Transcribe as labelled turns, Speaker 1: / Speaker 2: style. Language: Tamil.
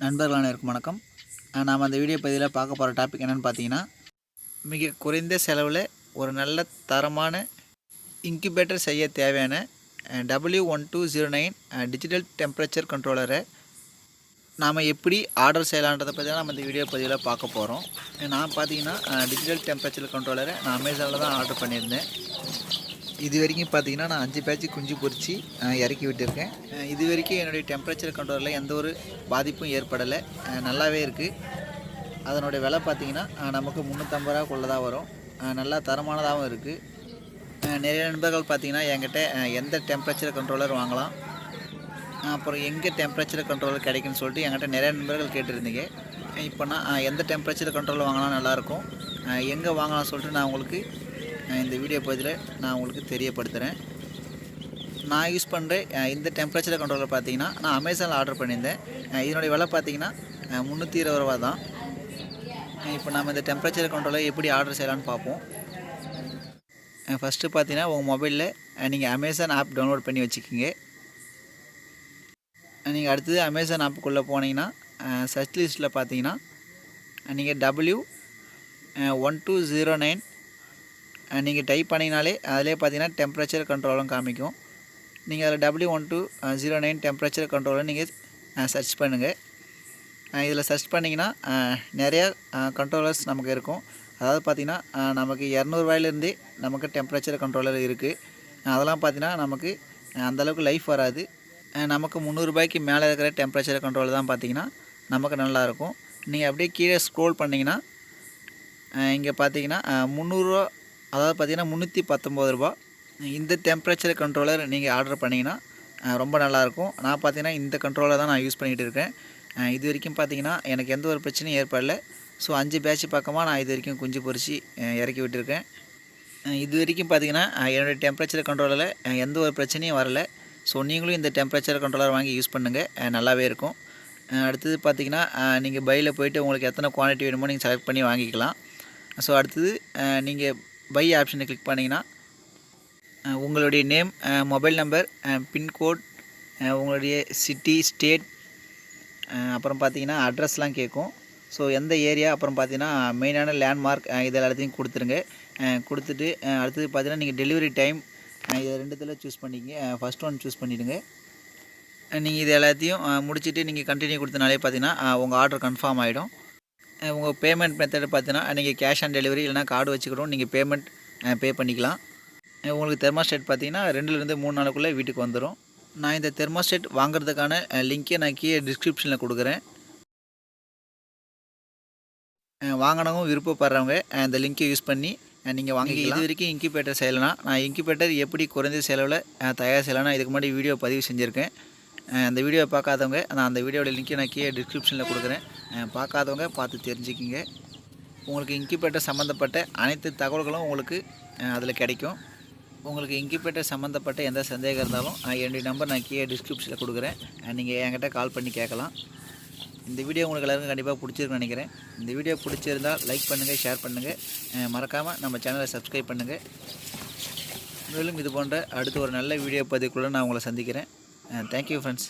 Speaker 1: நண்பர்கள் அனைவருக்கும் வணக்கம். நாம் அந்த வீடியோ பதிவில் பார்க்க போகிற டாபிக் என்னென்னு பார்த்தீங்கன்னா மிக குறைந்த செலவில் ஒரு நல்ல தரமான இன்குபேட்டர் செய்ய தேவையான W one two zero nine digital temperature கண்ட்ரோலரை நாம் எப்படி ஆர்டர் செய்யலான்றதை பற்றி தான் நம்ம இந்த வீடியோ பதிவில் பார்க்க போகிறோம் நான் பார்த்தீங்கன்னா டிஜிட்டல் டெம்பரேச்சர் கண்ட்ரோலரை நான் அமேசானில் தான் ஆர்டர் பண்ணியிருந்தேன். இது வரைக்கும் பார்த்தீங்கன்னா நான் அஞ்சு பேட்ச் குஞ்சு பொறிச்சு இறக்கி விட்டுருக்கேன். இது வரைக்கும் என்னுடைய டெம்பரேச்சர் கண்ட்ரோலில் எந்த ஒரு பாதிப்பும் ஏற்படலை. நல்லாவே இருக்குது அதனுடைய விலை பார்த்தீங்கன்னா நமக்கு முந்நூற்றம்பது ரூபா கொள்ளதாக வரும். நல்லா தரமானதாகவும் இருக்குது நிறைய நண்பர்கள் பார்த்தீங்கன்னா என்கிட்ட எந்த டெம்பரேச்சர் கண்ட்ரோலர் வாங்கலாம் அப்புறம் எங்கே டெம்பரேச்சர் கண்ட்ரோலர் கிடைக்குன்னு சொல்லிட்டு என்கிட்ட நிறைய நண்பர்கள் கேட்டிருந்தீங்க. இப்போ நான் எந்த டெம்பரேச்சர் கண்ட்ரோலர் வாங்கினா நல்லாயிருக்கும் எங்கே வாங்கலாம் சொல்லிட்டு நான் உங்களுக்கு இந்த வீடியோ பதிவில் நான் உங்களுக்கு தெரியப்படுத்துகிறேன் நான் யூஸ் பண்ணுற இந்த டெம்பரேச்சர் கண்ட்ரோலர் பார்த்தீங்கன்னா நான் அமேசானில் ஆர்டர் பண்ணியிருந்தேன். இதனுடைய விலை பார்த்தீங்கன்னா முந்நூற்றி இருபது ரூபா தான். இப்போ நம்ம இந்த டெம்பரேச்சர் கண்ட்ரோலர் எப்படி ஆர்டர் செய்யலான்னு பார்ப்போம் ஃபஸ்ட்டு பார்த்தீங்கன்னா உங்கள் மொபைலில் நீங்கள் அமேசான் ஆப் டவுன்லோட் பண்ணி வச்சுக்கோங்க. நீங்கள் அடுத்தது அமேசான் ஆப்புக்குள்ளே போனீங்கன்னா சர்ச் லிஸ்ட்டில் பார்த்தீங்கன்னா நீங்கள் W one two zero nine நீங்கள் டைப் பண்ணிங்கனாலே அதிலே பார்த்தீங்கன்னா டெம்பரேச்சர் கண்ட்ரோலும் காமிக்கும். நீங்கள் அதில் W one two zero nine temperature கண்ட்ரோலை நீங்கள் சர்ச் பண்ணுங்கள் இதில் சர்ச் பண்ணிங்கன்னா நிறையா கண்ட்ரோலர்ஸ் நமக்கு இருக்கும். அதாவது பார்த்திங்கன்னா நமக்கு இரநூறுவாயிலேருந்தே நமக்கு டெம்பரேச்சர் கண்ட்ரோலர் இருக்குது அதெல்லாம் பார்த்திங்கன்னா நமக்கு அந்தளவுக்கு லைஃப் வராது. நமக்கு முந்நூறுபாய்க்கு மேலே இருக்கிற டெம்பரேச்சர் கண்ட்ரோல் தான் பார்த்திங்கன்னா நமக்கு நல்லாயிருக்கும் நீங்கள் அப்படியே கீழே ஸ்க்ரோல் பண்ணிங்கன்னா இங்கே பார்த்தீங்கன்னா முந்நூறுரூவா அதாவது பார்த்தீங்கன்னா முந்நூற்றி பத்தொம்போது ரூபா. இந்த டெம்பரேச்சர் கண்ட்ரோலர் நீங்கள் ஆர்டர் பண்ணிங்கன்னா ரொம்ப நல்லாயிருக்கும். நான் பார்த்தீங்கன்னா இந்த கண்ட்ரோலர் தான் நான் யூஸ் பண்ணிகிட்டு இருக்கேன். இது வரைக்கும் பார்த்தீங்கன்னா எனக்கு எந்த ஒரு பிரச்சனையும் ஏற்படல. ஸோ அஞ்சு பேட்ச் பக்கமாக நான் இது வரைக்கும் குஞ்சு பொறிச்சு இறக்கி விட்டுருக்கேன். இது வரைக்கும் பார்த்தீங்கன்னா என்னுடைய டெம்பரேச்சர் கண்ட்ரோலில் எந்த ஒரு பிரச்சனையும் வரல. ஸோ நீங்களும் இந்த டெம்பரேச்சர் கண்ட்ரோலர் வாங்கி யூஸ் பண்ணுங்கள் நல்லாவே இருக்கும். அடுத்தது பார்த்தீங்கன்னா நீங்கள் பையில் போயிட்டு உங்களுக்கு எத்தனை குவான்டிட்டி வேணுமோ நீங்கள் செலக்ட் பண்ணி வாங்கிக்கலாம். ஸோ அடுத்தது நீங்கள் பை ஆப்ஷனை கிளிக் பண்ணிங்கன்னா உங்களுடைய நேம் மொபைல் நம்பர் பின்கோட் உங்களுடைய சிட்டி ஸ்டேட் அப்புறம் பார்த்தீங்கன்னா அட்ரஸ்லாம் கேட்கும். ஸோ எந்த ஏரியா அப்புறம் பார்த்தீங்கன்னா மெயினான லேண்ட்மார்க் இது எல்லாத்தையும் கொடுத்துருங்க. கொடுத்துட்டு அடுத்தது பார்த்தீங்கன்னா நீங்கள் டெலிவரி டைம் இது ரெண்டுத்தில் சூஸ் பண்ணிக்கங்க. ஃபஸ்ட் ஒன் சூஸ் பண்ணிவிடுங்க நீங்கள் இது எல்லாத்தையும் முடிச்சுட்டு நீங்கள் கண்டினியூ கொடுத்தனாலே பார்த்தீங்கன்னா உங்கள் ஆர்டர் கன்ஃபார்ம் ஆகிடும் உங்கள் பேமெண்ட் மெத்தட் பார்த்தீங்கன்னா நீங்கள் கேஷ் ஆன் டெலிவரி இல்லைனா கார்டு வச்சுக்கிடும் நீங்கள் பேமெண்ட் பே பண்ணிக்கலாம். உங்களுக்கு தெர்மாஸ்டேட் பார்த்தீங்கன்னா ரெண்டுலேருந்து மூணு நாளுக்குள்ளே வீட்டுக்கு வந்துடும் நான் இந்த தெர்மாஸ்டேட் வாங்குறதுக்கான லிங்க்கை நான் கீழே டிஸ்கிரிப்ஷனில் கொடுக்குறேன். வாங்கினவங்க விருப்பப்படுறவங்க அஹ் இந்த லிங்க்கை யூஸ் பண்ணி நீங்கள் வாங்கி இது வரைக்கும் இன்குபேட்டர் செய்யலைனா நான் இன்குபேட்டர் எப்படி குறைந்த செலவில் தயார் செய்யலாம்னா இதுக்கு முன்னாடி வீடியோ பதிவு செஞ்சுருக்கேன். அந்த வீடியோ பார்க்காதவங்க நான் அந்த வீடியோட லிங்க்கை நான் கீழே டிஸ்கிரிப்ஷனில் கொடுக்குறேன். பார்க்காதவங்க பார்த்து தெரிஞ்சுக்கிங்க. உங்களுக்கு இன்குபேட்டர் சம்மந்தப்பட்ட அனைத்து தகவல்களும் உங்களுக்கு அதில் கிடைக்கும். உங்களுக்கு இன்குபேட்டர் சம்மந்தப்பட்ட எந்த சந்தேகம் இருந்தாலும் என்னுடைய நம்பர் நான் கீழே டிஸ்கிரிப்ஷனில் கொடுக்குறேன். நீங்கள் என்கிட்ட கால் பண்ணி கேட்கலாம். இந்த வீடியோ உங்களுக்கு எல்லாருக்கும் கண்டிப்பாக பிடிச்சிருக்குன்னு நினைக்கிறேன். இந்த வீடியோ பிடிச்சிருந்தால் லைக் பண்ணுங்கள் ஷேர் பண்ணுங்கள் மறக்காமல் நம்ம சேனலை சப்ஸ்கிரைப் பண்ணுங்கள் மேலும் இது போன்ற அடுத்து ஒரு நல்ல வீடியோ பதிவுக்குள்ளே நான் உங்களை சந்திக்கிறேன். Thank you friends